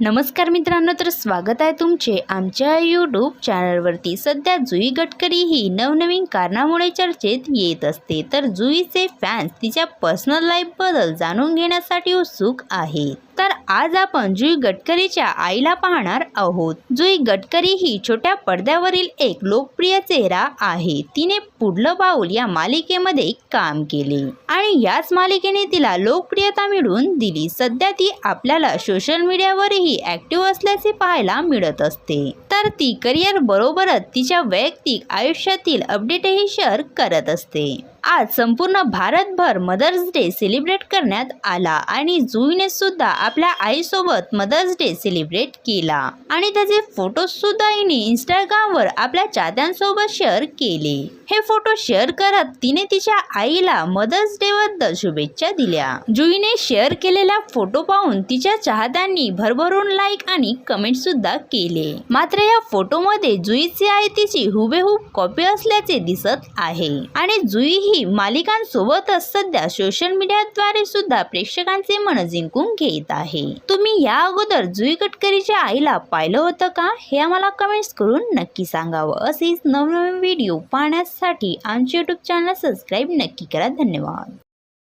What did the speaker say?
नमस्कार मित्रांनो तर स्वागत आहे तुमचे आमच्या यूट्यूब चॅनलवरती सध्या जुई गडकरी ही नवनवीन कारणामुळे चर्चेत येत असते. तर जुईचे फॅन्स तिच्या पर्सनल लाईफबद्दल जाणून घेण्यासाठी उत्सुक आहेत. तर आज आपण जुई गडकरीच्या आईला पाहणार आहोत. जुई गडकरी ही छोट्या पडद्यावरील एक लोकप्रिय चेहरा आहे. तिने पुढलं पाऊल या मालिकेमध्ये काम केले. आणि याच मालिकेने तिला लोकप्रियता मिळवून दिली. सध्या ती आपल्याला सोशल मीडियावरही ऍक्टिव्ह असल्याचे पाहायला मिळत असते. तर ती करिअर बरोबरच तिच्या वैयक्तिक आयुष्यातील अपडेटही शेअर करत असते. आज संपूर्ण भारतभर मदर्स डे सेलिब्रेट करण्यात आला आणि जुईने सुद्धा आपल्या आईसोबत मदर्स डे सेलिब्रेट केला. आणि त्याचे फोटो सुद्धा हिने इंस्टाग्रामवर आपल्या चाहत्यांसोबत शेअर केले. हे फोटो शेअर करत तिने तिच्या आईला मदर्स डे बद्दल शुभेच्छा दिल्या. जुईने शेअर केलेला फोटो पाहून तिच्या चाहत्यांनी भरभरून लाईक आणि कमेंट सुद्धा केले. मात्र या फोटोमध्ये जुईची आहे तिची हुबेहूब कॉपी असल्याचे दिसत आहे. आणि जुई ही मालिकांसोबतच सध्या सोशल मीडियाद्वारे सुद्धा प्रेक्षकांचे मन जिंकून घेत आहे. तुम्ही या अगोदर जुई गडकरीच्या आईला पाहिलं होतं का? हे आम्हाला कमेंट्स करून नक्की सांगावं. असेच नवनवीन व्हिडिओ पाहण्यासाठी आमचे युट्यूब चॅनल सबस्क्राईब नक्की करा. धन्यवाद.